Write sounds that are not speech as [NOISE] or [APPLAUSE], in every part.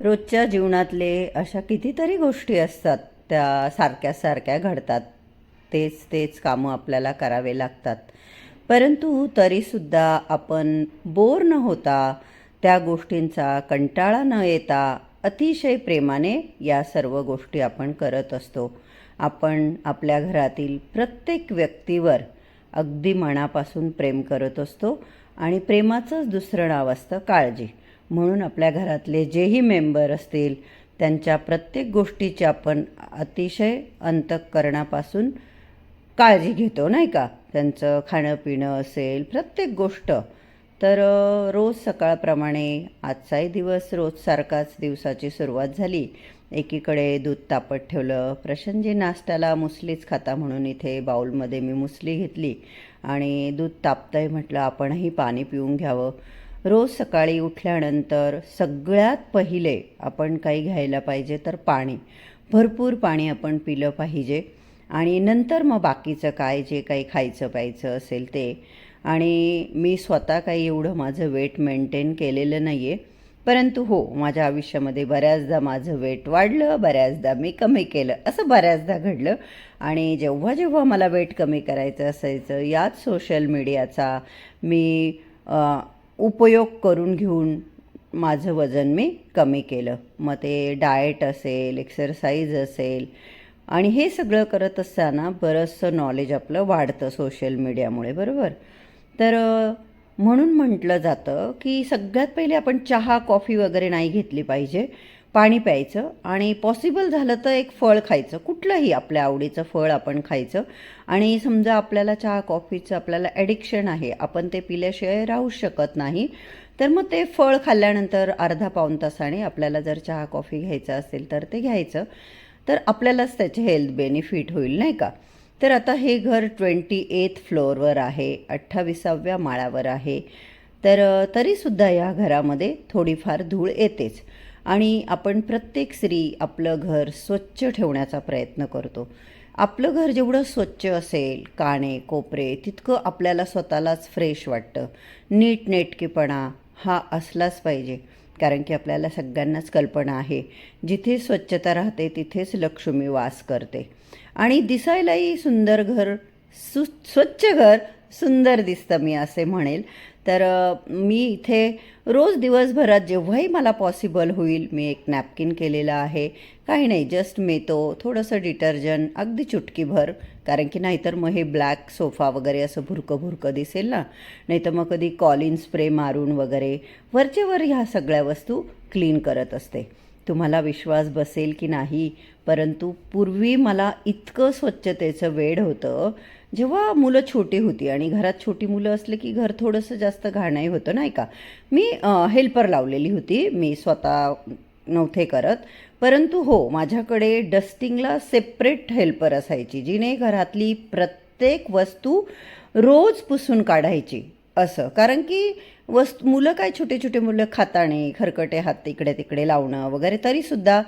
रोजच्या जीवनातले अशा कितीतरी गोष्टी असतात त्या सारख्या सारख्या घडतात. तेच तेच कामं आपल्याला करावे लागतात. परंतु तरीसुद्धा आपण बोर न होता त्या गोष्टींचा कंटाळा न येता अतिशय प्रेमाने या सर्व गोष्टी आपण करत असतो. आपण आपल्या घरातील प्रत्येक व्यक्तीवर अगदी मनापासून प्रेम करत असतो आणि प्रेमाचंच दुसरं नाव असतं काळजी. म्हणून आपल्या घरातले जेही मेंबर असतील त्यांच्या प्रत्येक गोष्टीची आपण अतिशय अंतःकरणापासून काळजी घेतो नाही का? त्यांचं खाणं पिणं असेल प्रत्येक गोष्ट. तर रोज सकाळप्रमाणे आजचाही दिवस रोजसारखाच दिवसाची सुरुवात झाली. एकीकडे दूध तापत ठेवलं. प्रशनजी नाश्त्याला मुसलीच खाता म्हणून इथे बाऊलमध्ये मी मुसली घेतली. आणि दूध तापतंय म्हटलं आपणही पाणी पिऊन घ्यावं. रोज सकाळी उठल्यानंतर सगळ्यात पहिले आपण काही घ्यायला पाहिजे तर पाणी. भरपूर पाणी आपण पिलं पाहिजे. आणि नंतर मग बाकीचं काय जे काही खायचं प्यायचं असेल ते. आणि मी स्वतः काही एवढं माझं वेट मेंटेन केलेलं नाही आहे परंतु हो माझ्या आयुष्यामध्ये बऱ्याचदा माझं वेट वाढलं बऱ्याचदा मी कमी केलं. असं बऱ्याचदा घडलं. आणि जेव्हा जेव्हा मला वेट कमी करायचं असायचं याच सोशल मीडियाचा मी उपयोग करून घेऊन माझं वजन मी कमी केलं. मग ते डाएट असेल एक्सरसाइज असेल आणि हे सगळं करत असताना बरंचसं नॉलेज आपलं वाढतं सोशल मीडियामुळे बरोबर? तर म्हणून म्हटलं जातं की सगळ्यात पहिले आपण चहा कॉफी वगैरे नाही घेतली पाहिजे. पाणी प्यायचं आणि पॉसिबल झालं तर एक फळ खायचं. कुठलंही आपल्या आवडीचं फळ आपण खायचं. आणि समजा आपल्याला चहा कॉफीचं आपल्याला ॲडिक्शन आहे आपण ते पिल्याशिवाय राहू शकत नाही. तर मग ते फळ खाल्ल्यानंतर अर्धा पाऊण तासाने आपल्याला जर चहा कॉफी घ्यायचं असेल तर ते घ्यायचं. तर आपल्यालाच त्याचे हेल्थ बेनिफिट होईल नाही का? तर आता हे घर ट्वेंटी एथ फ्लोअरवर आहे अठ्ठावीसाव्या माळावर आहे. तर तरीसुद्धा या घरामध्ये थोडीफार धूळ येतेच. आणि आपण प्रत्येक स्त्री आपलं घर स्वच्छ ठेवण्याचा प्रयत्न करतो. आपलं घर जेवढं स्वच्छ असेल काणे कोपरे तितकं आपल्याला स्वतःलाच फ्रेश वाटतं. नीटनेटकेपणा हा असलाच पाहिजे. कारण की आपल्याला सगळ्यांनाच कल्पना आहे. जिथे स्वच्छता राहते तिथेच लक्ष्मी वास करते. आणि दिसायलाही सुंदर घर सु स्वच्छ घर सुंदर दिसतं मी असे म्हणेल. तर मी इथे रोज दिवसभरात जेव्हाही मला पॉसिबल होईल मी एक नॅपकिन केलेला आहे. काही नाही जस्ट मेतो थोडंसं डिटर्जंट अगदी चुटकीभर कारण की नाहीतर मग हे ब्लॅक सोफा वगैरे असं भुरकं भुरकं दिसेल ना. नाही तर मग कधी कॉलिन स्प्रे मारून वगैरे वरचेवर ह्या सगळ्या वस्तू क्लीन करत असते. तुम्हाला विश्वास बसेल की नाही परंतु पूर्वी मला इतकं स्वच्छतेचं वेड होतं जेव्हा मुलं छोटी होती आणि घरात छोटी मुलं असले की घर थोडंसं जास्त घाणही होतं नाही का? मी हेल्पर लावलेली होती. मी स्वतः नव्हते करत. परंतु हो माझ्याकडे डस्टिंगला सेपरेट हेल्पर असायची जिने घरातली प्रत्येक वस्तू रोज पुसून काढायची असं. कारण की वस्तू मुलं काय छोटे छोटे मुलं खाताणे खरकटे हात इकडे तिकडे लावणं वगैरे तरीसुद्धा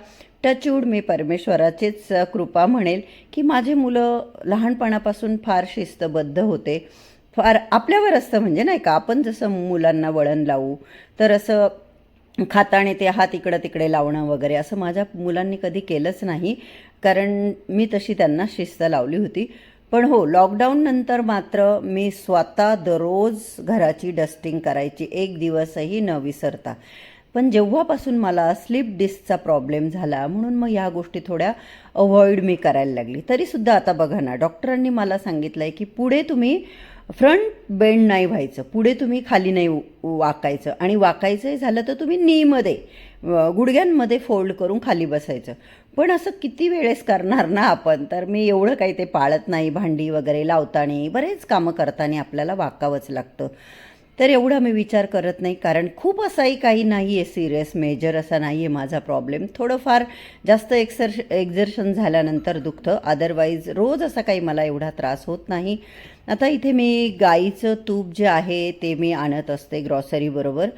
टचवूड मी परमेश्वराचीच कृपा म्हणेल की माझे मुलं लहानपणापासून फार शिस्तबद्ध होते. फार आपल्यावर असतं म्हणजे नाही का आपण जसं मुलांना वळण लावू तर असं खाताने ते हात इकडं तिकडे लावणं वगैरे असं माझ्या मुलांनी कधी केलंच नाही कारण मी तशी त्यांना शिस्त लावली होती. पण हो लॉकडाऊननंतर मात्र मी स्वतः दररोज घराची डस्टिंग करायची एक दिवसही न विसरता. पण जेव्हापासून मला स्लीप डिस्कचा प्रॉब्लेम झाला म्हणून मग ह्या गोष्टी थोड्या अवॉइड मी करायला लागली. तरीसुद्धा आता बघा ना डॉक्टरांनी मला सांगितलं आहे की पुढे तुम्ही फ्रंट बेंड नाही व्हायचं पुढे तुम्ही खाली नाही वाकायचं आणि वाकायचंही झालं तर तुम्ही नीमध्ये गुडघ्यांमध्ये फोल्ड करून खाली बसायचं. पण असं किती वेळेस करणार ना आपण? तर मी एवढं काही ते पाळत नाही भांडी वगैरे लावताना बरेच कामं करताना आपल्याला वाकावंच लागतं. तर एवढा मी विचार करत नाही कारण खूप असाही काही नाही आहे सिरियस मेजर असा नाही आहे माझा प्रॉब्लेम थोडंफार जास्त एक्सर एक्झर्शन झाल्यानंतर दुखतं. अदरवाईज रोज असा काही मला एवढा त्रास होत नाही. आता इथे मी गाईचं तूप जे आहे ते मी आणत असते ग्रॉसरीबरोबर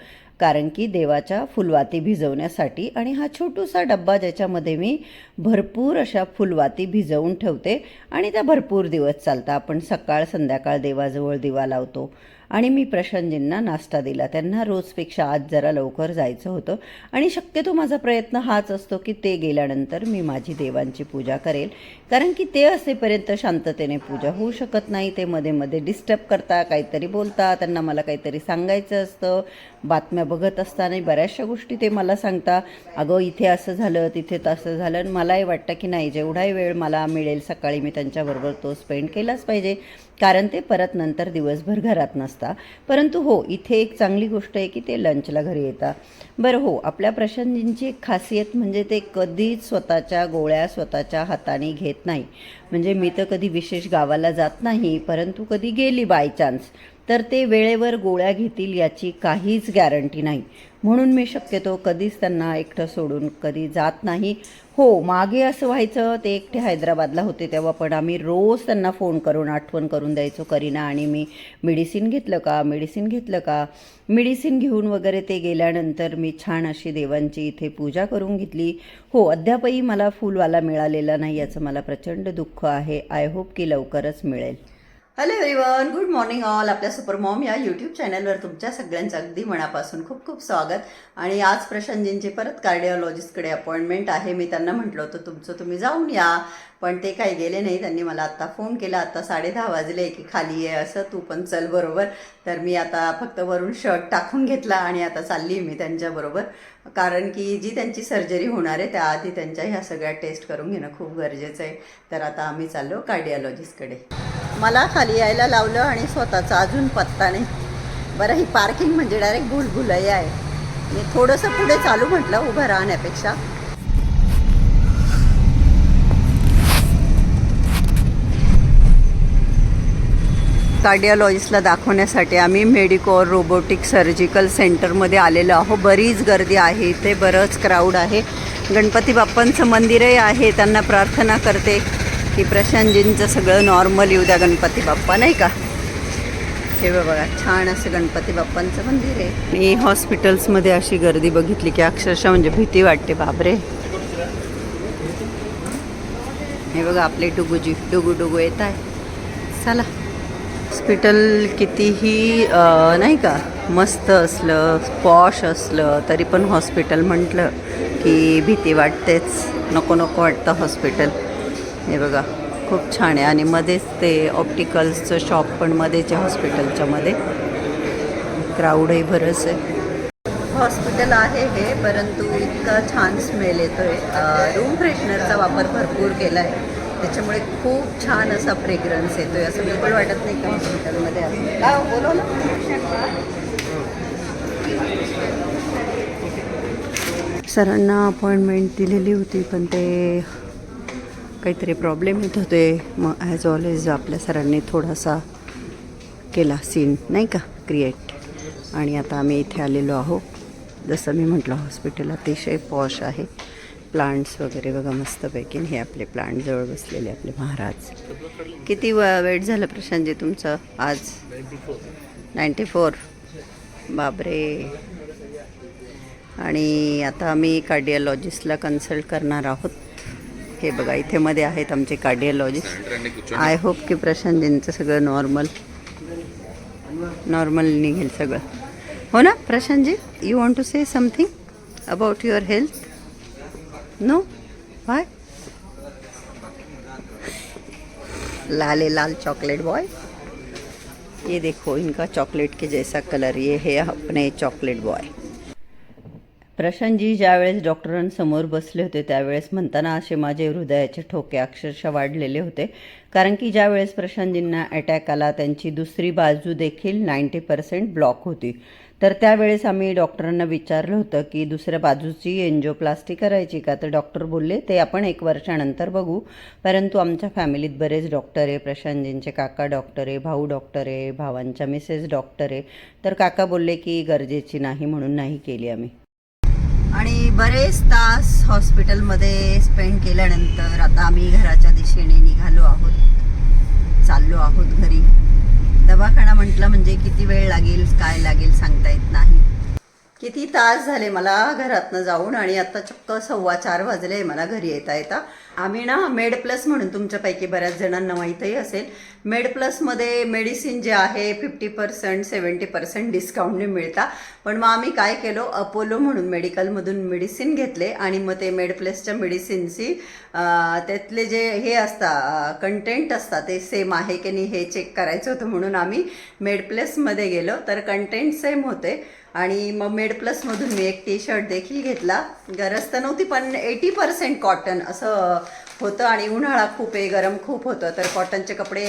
कारण की देवाच्या फुलवाती भिजवण्यासाठी. आणि हा छोटूसा डब्बा ज्याच्यामध्ये मी भरपूर अशा फुलवाती भिजवून ठेवते. आणि त्या भरपूर दिवस चालतात. आपण सकाळ संध्याकाळ देवाजवळ दिवा लावतो. आणि मी प्रशांतजींना नाश्ता दिला. त्यांना रोजपेक्षा आज जरा लवकर जायचं होतं. आणि शक्यतो माझा प्रयत्न हाच असतो की ते गेल्यानंतर मी माझी देवांची पूजा करेल. कारण की ते असेपर्यंत शांततेने पूजा होऊ शकत नाही. ते मध्ये मध्ये डिस्टर्ब करता काहीतरी बोलता त्यांना मला काहीतरी सांगायचं असतं. बातम्या बघत असताना बऱ्याचशा गोष्टी ते मला सांगता. अगं इथे असं झालं तिथे तसं झालं. आणि मलाही वाटतं की नाही जेवढाही वेळ मला मिळेल सकाळी मी त्यांच्याबरोबर तो स्पेंड केलाच पाहिजे. कारण ते परत नंतर दिवसभर घरात नसता. परंतु हो इथे एक चांगली गोष्ट आहे की ते लंचला घरी येतात. बरं हो आपल्या प्रशांतजींची एक खासियत म्हणजे ते कधीच स्वतःच्या गोळ्या स्वतःच्या हाताने घेत नाही. म्हणजे मी तर कधी विशेष गावाला जात नाही परंतु कधी गेली बाय चान्स तर ते वेळेवर गोळ्या घेतील याची काहीच गॅरंटी नाही. म्हणून मी शक्यतो कधीच त्यांना एकटं सोडून कधी जात नाही. हो मागे असं व्हायचं ते एकटे हैदराबादला होते तेव्हा पण आम्ही रोज त्यांना फोन करून आठवण करून द्यायचो करीना आणि मी. मेडिसिन घेतलं का? मेडिसिन घेतलं का? मेडिसिन घेऊन वगैरे ते गेल्यानंतर मी छान अशी देवांची इथे पूजा करून घेतली. हो अद्यापही मला फुलवाला मिळालेला नाही याचं मला प्रचंड दुःख आहे. आय होप की लवकरच मिळेल. Hello everyone good morning all आपल्या सुपर मॉम या यूट्यूब चॅनलवर तुमच्या सगळ्यांचं अगदी मनापासून खूप खूप स्वागत. आणि आज प्रशांतजींची परत कार्डिओलॉजिस्टकडे अपॉइंटमेंट आहे. मी त्यांना म्हटलं होतं तुमचं तुम्ही जाऊन या. पण ते काही गेले नाही. त्यांनी मला आत्ता फोन केला. आत्ता साडे दहा वाजले की खाली आहे असं तू पण चल बरोबर. तर मी आता फक्त वरून शर्ट टाकून घेतला आणि आता चालली मी त्यांच्याबरोबर कारण की जी त्यांची सर्जरी होणार आहे त्याआधी त्यांच्या ह्या सगळ्या टेस्ट करून घेणं खूप गरजेचं आहे. तर आता आम्ही चाललो कार्डिओलॉजिस्टकडे मला खाली यायला लावलं आणि स्वतःचा अजून पत्ता नाही. बरं ही पार्किंग म्हणजे डायरेक्ट भूलभुलई आहे. मी थोडंसं पुढे चालू म्हटलं उभं राहण्यापेक्षा. कार्डिओलॉजिस्टला दाखवण्यासाठी आम्ही मेडिकोर रोबोटिक सर्जिकल सेंटरमध्ये आलेलो आहो बरीच गर्दी आहे इथे बरंच क्राऊड आहे. गणपती बाप्पांचं मंदिरही आहे त्यांना प्रार्थना करते. की प्रशांतजींचं सगळं नॉर्मल येऊ द्या गणपती बाप्पा नाही का? हे बघा छान असं गणपती बाप्पांचं मंदिर आहे. मी हॉस्पिटल्समध्ये अशी गर्दी बघितली की अक्षरशः म्हणजे भीती वाटते बाबरे हे बघा आपले डुगूजी डुगू डुगू येत आहे. चला हॉस्पिटल कितीही नाही का मस्त असलं पॉश असलं तरी पण हॉस्पिटल म्हटलं की भीती वाटतेच. नको नको वाटतं हॉस्पिटल हे बघा खूप छान आहे. आणि मध्येच ते ऑप्टिकल्सचं शॉप पण मध्येच आहे हॉस्पिटलच्या मध्ये. क्राऊडही बरंच आहे. हॉस्पिटल आहे हे परंतु इतका छान स्मेल येतोय. रूम फ्रेशनरचा वापर भरपूर केला आहे त्याच्यामुळे खूप छान असा फ्रेग्रन्स येतोय असं बिलकुल वाटत नाही का हॉस्पिटलमध्ये असं? हो, बोलव ना. सरांना अपॉइंटमेंट दिलेली होती पण ते काहीतरी प्रॉब्लेम येत होते. मग ॲज ऑलवेज आपल्या सरांनी थोडासा केला सीन नाही का? क्रिएट आणि आता आम्ही इथे आलेलो आहो जसं मी म्हटलं हॉस्पिटल अतिशय पॉश आहे. प्लांट्स वगैरे बघा मस्तपैकी. हे आपले प्लांट जवळ बसलेले आपले महाराज. किती वेट झालं प्रशांतजी तुमचं आज? नाईंटी फोर बापरे. आणि आता आम्ही कार्डिओलॉजिस्टला कन्सल्ट करणार आहोत. हे बघा इथे मध्ये आहेत आमचे कार्डिओलॉजिस्ट आय होप की प्रशांतजींचं सगळं नॉर्मल नॉर्मल निघेल सगळं. हो ना Prashantji you want to say something about your health no bye लाले लाल चॉकलेट बॉय ये देखो इनका चॉकलेट के जैसा कलर ये है अपने चॉकलेट बॉय प्रशांतजी ज्यावेळेस डॉक्टरांसमोर बसले होते त्यावेळेस म्हणताना असे माझे हृदयाचे ठोके अक्षरशः वाढलेले होते. कारण की ज्यावेळेस प्रशांतजींना अटॅक आला त्यांची दुसरी बाजू देखील नाईंटी पर्सेंट ब्लॉक होती. तर त्यावेळेस आम्ही डॉक्टरांना विचारलं होतं की दुसऱ्या बाजूची एन्जिओप्लास्टी करायची का? तर डॉक्टर बोलले ते आपण एक वर्षानंतर बघू. परंतु आमच्या फॅमिलीत बरेच डॉक्टर आहे प्रशांतजींचे काका डॉक्टर आहे भाऊ डॉक्टर आहे भावांच्या मिसेस डॉक्टर आहे. तर काका बोलले की गरजेची नाही म्हणून नाही केली आम्ही. आणि बरेच तास हॉस्पिटलमध्ये स्पेंड केल्यानंतर आता आम्ही घराच्या दिशेने निघालो आहोत चाललो आहोत घरी. दवाखाना म्हटलं म्हणजे किती वेळ लागेल काय लागेल सांगता येत नाही. किती तास झाले मला घरातनं जाऊन आणि आता चक्क सव्वा चार वाजले मला घरी येता येता. आम्ही ना मेड प्लस म्हणून तुमच्यापैकी बऱ्याच जणांना माहीतही असेल. मेड प्लसमध्ये मेडिसिन जे आहे फिफ्टी पर्सेंट सेवन्टी पर्सेंट डिस्काउंटने मिळता. पण मग आम्ही काय केलो अपोलो म्हणून मेडिकलमधून मेडिसिन घेतले आणि मग ते मेड प्लसच्या मेडिसिनची त्यातले जे हे असता कंटेंट असतात ते सेम आहे की नाही हे चेक करायचं होतं म्हणून आम्ही मेड प्लसमध्ये गेलो. तर कंटेंट सेम होते. आणि मग मेड प्लसमधून मी एक टी शर्ट देखील घेतला. गरज तर नव्हती पण एटी पर्सेंट कॉटन असं होतं आणि उन्हाळा खूप आहे गरम खूप होतं. तर कॉटनचे कपडे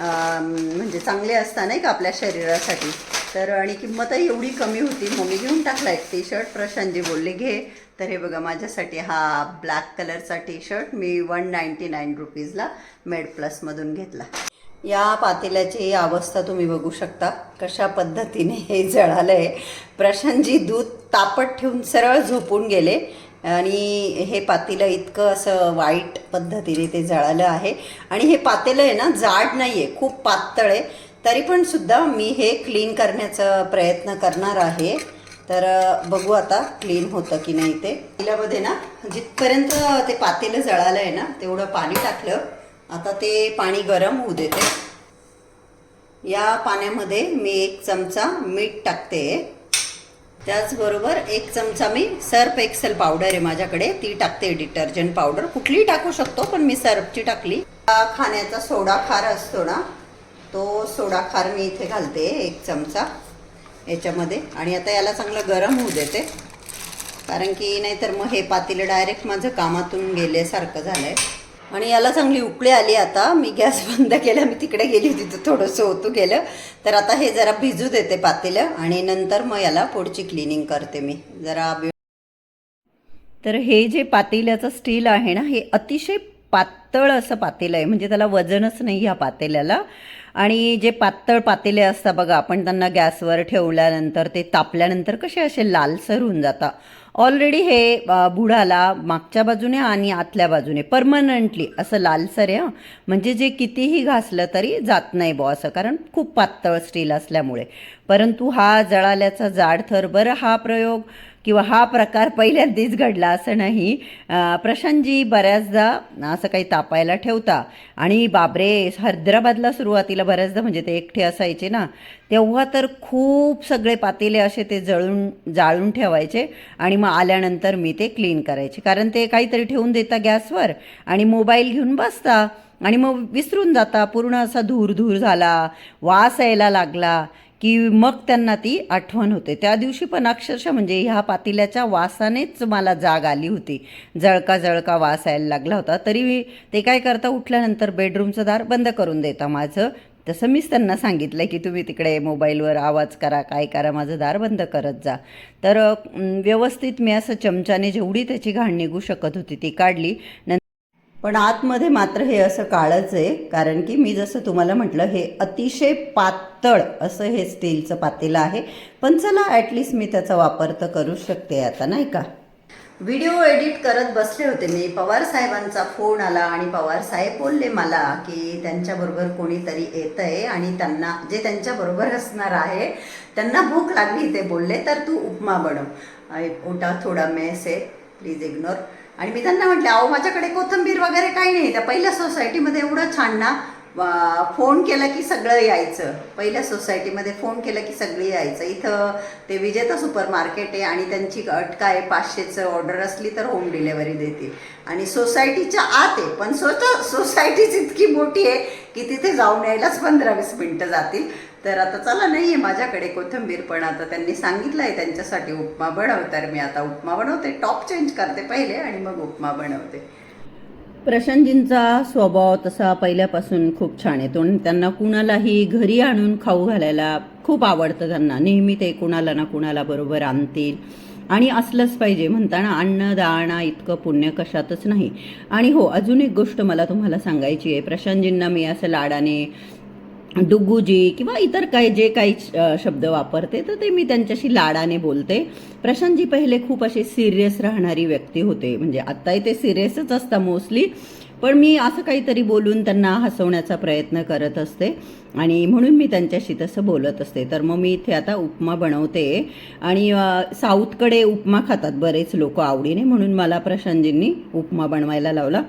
म्हणजे चांगले असतात नाही का आपल्या शरीरासाठी. तर आणि किंमतही एवढी कमी होती. मग मी घेऊन टाकला एक टी शर्ट प्रशांतजी बोलले घे. तर हे बघा माझ्यासाठी हा ब्लॅक कलरचा टी शर्ट मी वन नाईन्टी नाईन रुपीजला मेड प्लसमधून घेतला. या पातेल्याची अवस्था तुम्ही बघू शकता. कशा पद्धतीने हे जळालं आहे प्रशांतजी दूध तापत ठेवून सरळ झोपून गेले. आणि हे पातेलं इतकं असं वाईट पद्धतीने ते जळालं आहे. आणि हे पातेलं आहे ना जाड नाही आहे खूप पातळ आहे. तरी पण सुद्धा मी हे क्लीन करण्याचा प्रयत्न करणार आहे. तर बघू आता क्लीन होतं की नाही ते. पातेल्यामध्ये ना जिथपर्यंत ते पातेलं जळालं आहे ना तेवढं पाणी टाकलं. आता ते पाणी गरम होऊ देते. या पाण्यामध्ये मी एक चमचा मीठ टाकते. त्याचबरोबर एक चमचा मी सर्फ एक्सेल पावडर आहे माझ्याकडे. ती टाकते डिटर्जंट पावडर. कुठलीही टाकू शकतो पण मी सर्फची टाकली. खाण्याचा सोडा खार असतो ना तो सोडा खार मी इथे घालते एक चमचा. याच्यामध्ये. आणि आता याला चांगलं गरम होऊ देते. कारण की नाहीतर मग हे पातेलं डायरेक्ट माझं कामातून गेल्यासारखं झालं आहे आणि याला चांगली उकळी आली आता. मी गॅस [LAUGHS] बंद केला. मी तिकडे गेली होती. तर थोडंसं होतं गेलं. तर आता हे जरा भिजू देते पातेलं. आणि नंतर मग याला पुढची क्लिनिंग करते मी. जरा तर हे जे पातेल्याचं स्टील आहे ना हे अतिशय पातळ असं पातेलं आहे. म्हणजे त्याला वजनच नाही ह्या पातेल्याला. आणि जे पातळ पातेले असतात बघा आपण त्यांना गॅसवर ठेवल्यानंतर ते तापल्यानंतर कसे असे लालसर होऊन जातात. ऑलरेडी हे बुढाला बुडाला मागच्या बाजूने आणि आतल्या बाजूने परमनंटली असं लालसर आहे हं. म्हणजे जे कितीही घासलं तरी जात नाही बुवा असं कारण खूप पातळ स्टील असल्यामुळे. परंतु हा जळाल्याचा जाड थर बरं हा प्रयोग किंवा हा प्रकार पहिल्यांदाच घडला असं नाही. प्रशांतजी बऱ्याचदा असं काही तापायला ठेवता. आणि बाबरे हैदराबादला सुरुवातीला बऱ्याचदा म्हणजे ते एकटे असायचे ना तेव्हा तर खूप सगळे पातेले असे ते जळून जाळून ठेवायचे आणि मग आल्यानंतर मी ते क्लीन करायचे. कारण ते काहीतरी ठेवून देता गॅसवर आणि मोबाईल घेऊन बसता आणि मग विसरून जाता. पूर्ण असा धूर धूर झाला वास यायला लागला. की मग त्यांना ती आठवण होते. त्या दिवशी पण अक्षरशः म्हणजे ह्या पातेल्याच्या वासानेच मला जाग आली होती. जळका जळका वास यायला लागला होता. तरी मी ते काय करता उठल्यानंतर बेडरूमचं दार बंद करून देता माझं. तसं मीच त्यांना सांगितलं की तुम्ही तिकडे मोबाईलवर आवाज करा काय करा माझं दार बंद करत जा. तर व्यवस्थित मी असं चमच्याने जेवढी त्याची घाण निघू शकत होती ती काढली. पण आतमध्ये मात्र हे असं काळच आहे कारण की मी जसं तुम्हाला म्हटलं हे अतिशय पातळ असं हे स्टीलचं पातेलं आहे. पण चला ॲटलिस्ट मी त्याचा वापर तर करू शकते आता नाही का? व्हिडिओ एडिट करत बसले होते मी. पवार साहेबांचा फोन आला आणि पवार साहेब बोलले मला की त्यांच्याबरोबर कोणीतरी येत आहे आणि त्यांना जे त्यांच्याबरोबर असणार आहे त्यांना भूक लागली ते बोलले तर तू उपमा बनव. ओटा थोडा मेस आहे. प्लीज इग्नोर आणि मी त्यांना म्हटलं अहो माझ्याकडे कोथंबीर वगैरे काही नाही. त्या पहिल्या सोसायटीमध्ये एवढं छान ना फोन केला की सगळं यायचं. पहिल्या सोसायटीमध्ये फोन केला की सगळी यायचं. इथं ते विजेता सुपर मार्केट आहे आणि त्यांची अट काय पाचशेचं ऑर्डर असली तर होम डिलेवरी देतील. आणि सोसायटीच्या आत आहे पण स्वतः सोसायटीच इतकी मोठी आहे की तिथे जाऊन यायलाच पंधरा वीस मिनटं जातील. तर आता चला नाही आहे माझ्याकडे कोथिंबीर पण. आता त्यांनी सांगितलं आहे त्यांच्यासाठी उपमा बनव. तर मी आता उपमा बनवते. टॉप चेंज करते पहिले आणि मग उपमा बनवते. प्रशांतजींचा स्वभाव तसा पहिल्यापासून खूप छान आहे तो त्यांना कुणालाही घरी आणून खाऊ घालायला खूप आवडतं त्यांना. नेहमी ते कुणाला ना कुणाला बरोबर आणतील. आणि असलंच पाहिजे. म्हणताना अन्न दाणा इतकं पुण्य कशातच नाही. आणि हो अजून एक गोष्ट मला तुम्हाला सांगायची आहे. प्रशांतजींना मी असं लाडाने डुगूजी किंवा इतर काही जे काही शब्द वापरते तर ते मी त्यांच्याशी लाडाने बोलते. प्रशांतजी पहिले खूप असे सिरियस राहणारी व्यक्ती होते. म्हणजे आत्ताही ते सिरियसच असतात मोस्टली पण मी असं काहीतरी बोलून त्यांना हसवण्याचा प्रयत्न करत असते. आणि म्हणून मी त्यांच्याशी तसं बोलत असते. तर मग मी इथे आता उपमा बनवते. आणि साऊथकडे उपमा खातात बरेच लोक आवडीने. म्हणून मला प्रशांतजींनी उपमा बनवायला लावला.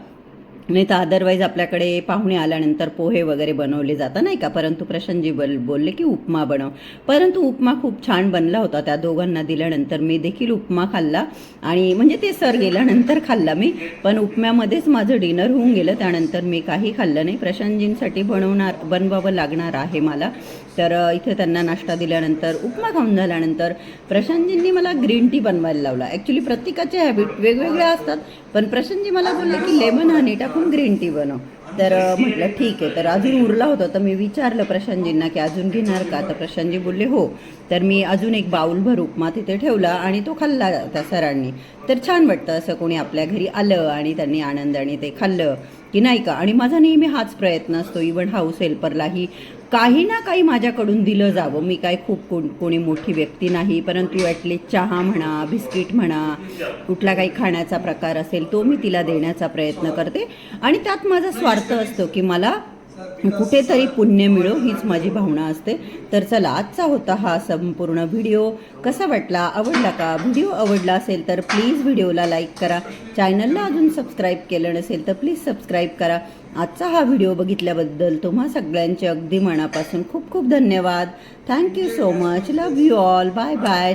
नाही तर अदरवाईज आपल्याकडे पाहुणे आल्यानंतर पोहे वगैरे बनवले जातात नाही का? परंतु प्रशांतजी बोल बोलले की उपमा बनव. परंतु उपमा खूप छान बनला होता त्या दोघांना दिल्यानंतर. मी देखील उपमा खाल्ला आणि म्हणजे ते सर गेल्यानंतर खाल्ला मी. पण उपम्यामध्येच माझं डिनर होऊन गेलं. त्यानंतर मी काही खाल्लं नाही. प्रशांतजींसाठी बनवणार बनवावं लागणार आहे मला. तर इथे त्यांना नाश्ता दिल्यानंतर उपमा खाऊन झाल्यानंतर प्रशांतजींनी मला ग्रीन टी बनवायला लावला. ॲक्च्युली प्रत्येकाचे हॅबिट वेगवेगळ्या असतात पण प्रशांतजी मला बोलले की लेमन हनी टाकून ग्रीन टी बनव. तर म्हटलं ठीक आहे. तर अजून उरला होता तर मी विचारलं प्रशांतजींना की अजून घेणार का? तर प्रशांतजी बोलले हो. तर मी अजून एक बाऊलभर उपमा तिथे ठेवला आणि तो खाल्ला त्या सरांनी. तर छान वाटतं असं कोणी आपल्या घरी आलं आणि त्यांनी आनंदाने ते खाल्लं की नाही का? आणि माझा नेहमी हाच प्रयत्न असतो. इवन हाऊस हेल्परलाही काही ना काही माझ्याकडून दिलं जावं. मी काय खूप कोण कोणी मोठी व्यक्ती नाही परंतु ॲटलीस्ट चहा म्हणा बिस्किट म्हणा कुठला काही खाण्याचा प्रकार असेल तो मी तिला देण्याचा प्रयत्न करते. आणि त्यात माझा स्वार्थ असतो की मला कुठेतरी पुण्य मिळो हीच माझी भावना असते. तर चला आजचा होता हा संपूर्ण व्हिडिओ. कसा वाटला? आवडला का? व्हिडिओ आवडला असेल तर प्लीज व्हिडिओला लाईक करा. चॅनलला अजून सबस्क्राईब केलं नसेल तर प्लीज सबस्क्राईब करा. आजचा हा व्हिडिओ बघितल्याबद्दल तुम्हा सगळ्यांचे अगदी मनापासून खूप खूप धन्यवाद. Thank you so much love you all bye bye